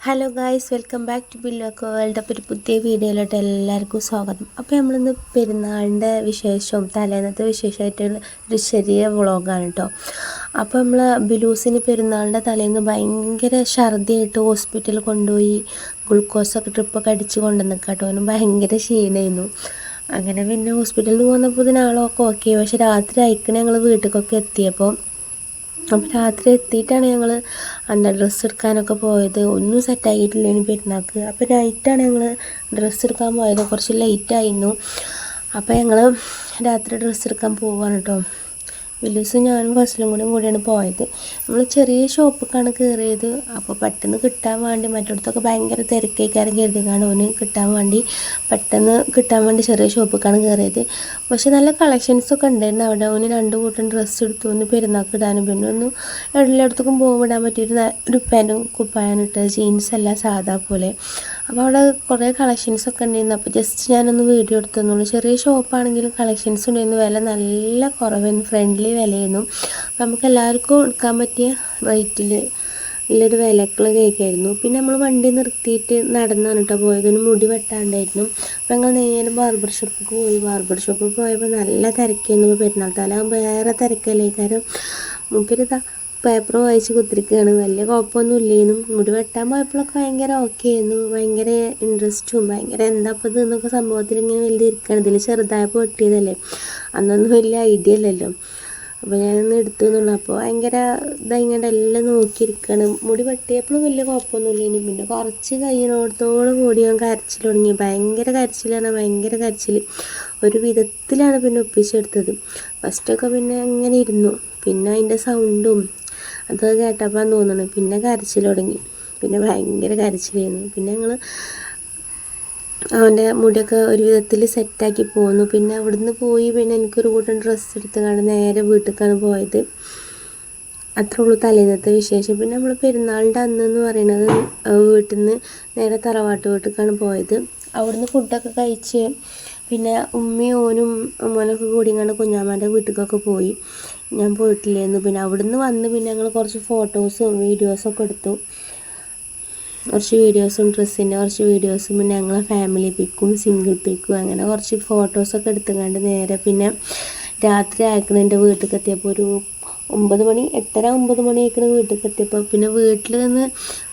Hello guys welcome back to ബില്ലോക്ക് world അപ്പോൾ ഒരു പുതിയ വീഡിയോയിലോട്ട് എല്ലാവർക്കും സ്വാഗതം. അപ്പോൾ നമ്മളിന്ന് പെരുന്നാളിന്റെ വിശേഷവും തലേന്നത്തെ വിശേഷമായിട്ടുള്ള ഒരു ചെറിയ വ്ളോഗാണ് കേട്ടോ അപ്പോൾ നമ്മൾ ബിലൂസിന് പെരുന്നാളിന്റെ തലേന്ന് ഭയങ്കര ഛർദിയായിട്ട് ഹോസ്പിറ്റലിൽ കൊണ്ടുപോയി ഗ്ലൂക്കോസൊക്കെ ട്രിപ്പൊക്കെ അടിച്ച് കൊണ്ടുവന്നു കേട്ടോ അവന് ഭയങ്കര ക്ഷീണമായിരുന്നു അങ്ങനെ പിന്നെ ഹോസ്പിറ്റലിൽ പോകുന്നപ്പോൾ ഇതിനാളൊക്കെ ഓക്കെ പക്ഷേ രാത്രി അയക്കണേ ഞങ്ങൾ വീട്ടിലേക്കൊക്കെ എത്തിയപ്പോൾ അപ്പോൾ രാത്രി എത്തിയിട്ടാണ് ഞങ്ങൾ എന്താ ഡ്രസ്സ് എടുക്കാനൊക്കെ പോയത്. ഒന്നും സെറ്റാക്കിയിട്ടില്ല ഇനി പെരുന്നാൾക്ക്. അപ്പോൾ നൈറ്റാണ് ഞങ്ങൾ ഡ്രസ്സ് എടുക്കാൻ പോയത്. കുറച്ച് ലേറ്റായിരുന്നു അപ്പോൾ ഞങ്ങൾ രാത്രി ഡ്രസ്സ് എടുക്കാൻ പോവാണ് കേട്ടോ വില്ലൂസും ഞാനും ഫസ്റ്റിലും കൂടെ കൂടിയാണ് പോയത് നമ്മൾ ചെറിയ ഷോപ്പിലേക്കാണ് കയറിയത് അപ്പോൾ പെട്ടെന്ന് കിട്ടാൻ വേണ്ടി മറ്റിടത്തൊക്കെ ഭയങ്കര തിരക്കേക്കാരം കരുതിക്കാണ് ഓന് കിട്ടാൻ വേണ്ടി പെട്ടെന്ന് കിട്ടാൻ വേണ്ടി ചെറിയ ഷോപ്പിലേക്കാണ് കയറിയത് പക്ഷെ നല്ല കളക്ഷൻസൊക്കെ ഉണ്ടായിരുന്നു അവിടെ ഓന് രണ്ട് കൂട്ടം ഡ്രസ്സ് എടുത്തു ഒന്ന് പെരുന്നാൾക്ക് ഇടാനും പിന്നെ ഒന്ന് എല്ലായിടത്തേക്കും പോകുമ്പോൾ പറ്റിയൊരു ഒരു പാന്റും കുപ്പായാണ് ജീൻസ് അല്ല സാധാ പോലെ അപ്പോൾ അവിടെ കുറേ കളക്ഷൻസ് ഒക്കെ ഉണ്ടായിരുന്നു. അപ്പോൾ ജസ്റ്റ് ഞാനൊന്ന് വീഡിയോ എടുത്തെന്നുള്ളൂ ചെറിയ ഷോപ്പാണെങ്കിലും കളക്ഷൻസ് ഉണ്ടായിരുന്നു. വില നല്ല കുറവായിരുന്നു ഫ്രണ്ട്ലി വിലയായിരുന്നു. അപ്പോൾ നമുക്ക് എല്ലാവർക്കും എടുക്കാൻ പറ്റിയ റേറ്റിൽ നല്ലൊരു വിലക്കുള്ള കേക്കായിരുന്നു പിന്നെ നമ്മൾ വണ്ടി നിർത്തിയിട്ട് നടന്നാണ് കേട്ടോ പോയതിന് മുടി വെട്ടാണ്ടായിരുന്നു. അപ്പോൾ ഞങ്ങൾ നേരെ ബാർബർ ഷോപ്പിൽ പോയി. ബാർബർ ഷോപ്പിൽ പോയപ്പോൾ നല്ല തിരക്കായിരുന്നു. പെരുന്നാൾ തലാകുമ്പോൾ വേറെ തിരക്കല്ലേ? കാരണം മൂപ്പരിതാ പേപ്പർ വായിച്ച് കുത്തിരിക്കുകയാണ്. വലിയ കുഴപ്പമൊന്നും ഇല്ലേനും മുടി വെട്ടാൻ പോയപ്പോഴൊക്കെ ഭയങ്കര ഓക്കെ ആയിരുന്നു. ഭയങ്കര ഇൻട്രസ്റ്റും ഭയങ്കര എന്താ ഇപ്പോൾ ഇത് എന്നൊക്കെ സംഭവത്തിൽ ഇങ്ങനെ വലിയ ഇരിക്കുകയാണ് ഇതിൽ ചെറുതായപ്പോൾ വെട്ടിയതല്ലേ അന്നൊന്നും വലിയ ഐഡിയ ഇല്ലല്ലോ അപ്പോൾ ഞാനൊന്ന് എടുത്തു എന്നുള്ളു. അപ്പോൾ ഭയങ്കര ഇതായിങ്ങനെ എല്ലാം നോക്കിയിരിക്കുകയാണ് മുടി വെട്ടിയപ്പോഴും വലിയ കുഴപ്പമൊന്നുമില്ല. ഇനി പിന്നെ കുറച്ച് കഴിയണോടത്തോളം കൂടി ഞാൻ കരച്ചിൽ തുടങ്ങി. ഭയങ്കര കരച്ചിലാണ് ഭയങ്കര കരച്ചിൽ. ഒരു വിധത്തിലാണ് പിന്നെ ഒപ്പിച്ചെടുത്തത്. ഫസ്റ്റൊക്കെ പിന്നെ അങ്ങനെ ഇരുന്നു. പിന്നെ അതിന്റെ സൗണ്ടും അതൊക്കെ കേട്ടപ്പോൾ തോന്നുന്നു പിന്നെ കരച്ചിൽ തുടങ്ങി. പിന്നെ ഭയങ്കര കരച്ചിലായിരുന്നു. പിന്നെ ഞങ്ങൾ അവന്റെ മുടിയൊക്കെ ഒരു വിധത്തിൽ സെറ്റാക്കി പോന്നു. പിന്നെ അവിടുന്ന് പോയി പിന്നെ എനിക്കൊരു കൂട്ടം ഡ്രസ്സ് എടുത്ത് കണ്ട് നേരെ വീട്ടിലേക്കാണ് പോയത്. അത്രേ ഉള്ളൂ തലേന്നത്തെ വിശേഷം. പിന്നെ നമ്മൾ പെരുന്നാളിന്റെ അന്നെന്ന് പറയുന്നത് വീട്ടിൽ നിന്ന് നേരെ തറവാട്ട് വീട്ടിലേക്കാണ് പോയത്. അവിടുന്ന് ഫുഡൊക്കെ കഴിച്ച് പിന്നെ ഉമ്മയും ഓനും മോനൊക്കെ കൂടി കണ്ട് കുഞ്ഞാമ്മേന്റെ വീട്ടിലേക്കൊക്കെ പോയി. ഞാൻ പോയിട്ടില്ലായിരുന്നു. പിന്നെ അവിടുന്ന് വന്ന് പിന്നെ ഞങ്ങൾ കുറച്ച് ഫോട്ടോസും വീഡിയോസൊക്കെ എടുത്തു. കുറച്ച് വീഡിയോസും ഡ്രസ്സിന്റെ കുറച്ച് വീഡിയോസും പിന്നെ ഞങ്ങളെ ഫാമിലി പിക്കും സിംഗിൾ പിക്കും അങ്ങനെ കുറച്ച് ഫോട്ടോസൊക്കെ എടുത്തുകൊണ്ട് നേരെ പിന്നെ രാത്രി ആക്കണ വീട്ടിൽ എത്തിയപ്പോൾ ഒരു ഒമ്പത് മണി എട്ടര ഒമ്പത് മണി ആയിക്കണ വീട്ടിൽ എത്തിയപ്പോൾ പിന്നെ വീട്ടിൽ നിന്ന്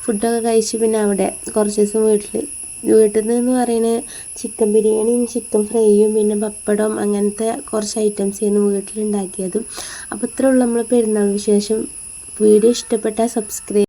ഫുഡൊക്കെ കഴിച്ച് പിന്നെ അവിടെ കുറച്ച് ദിവസം വീട്ടിൽ വീട്ടിൽ നിന്ന് പറയുന്നത് ചിക്കൻ ബിരിയാണിയും ചിക്കൻ ഫ്രൈയും പിന്നെ പപ്പടം അങ്ങനത്തെ കുറച്ച് ഐറ്റംസ് ആയിരുന്നു വീട്ടിലുണ്ടാക്കിയതും അപ്പോൾ ഇത്രയുള്ള നമ്മൾ പെരുന്നാൾ വിശേഷം. വീഡിയോ ഇഷ്ടപ്പെട്ടാൽ സബ്സ്ക്രൈബ്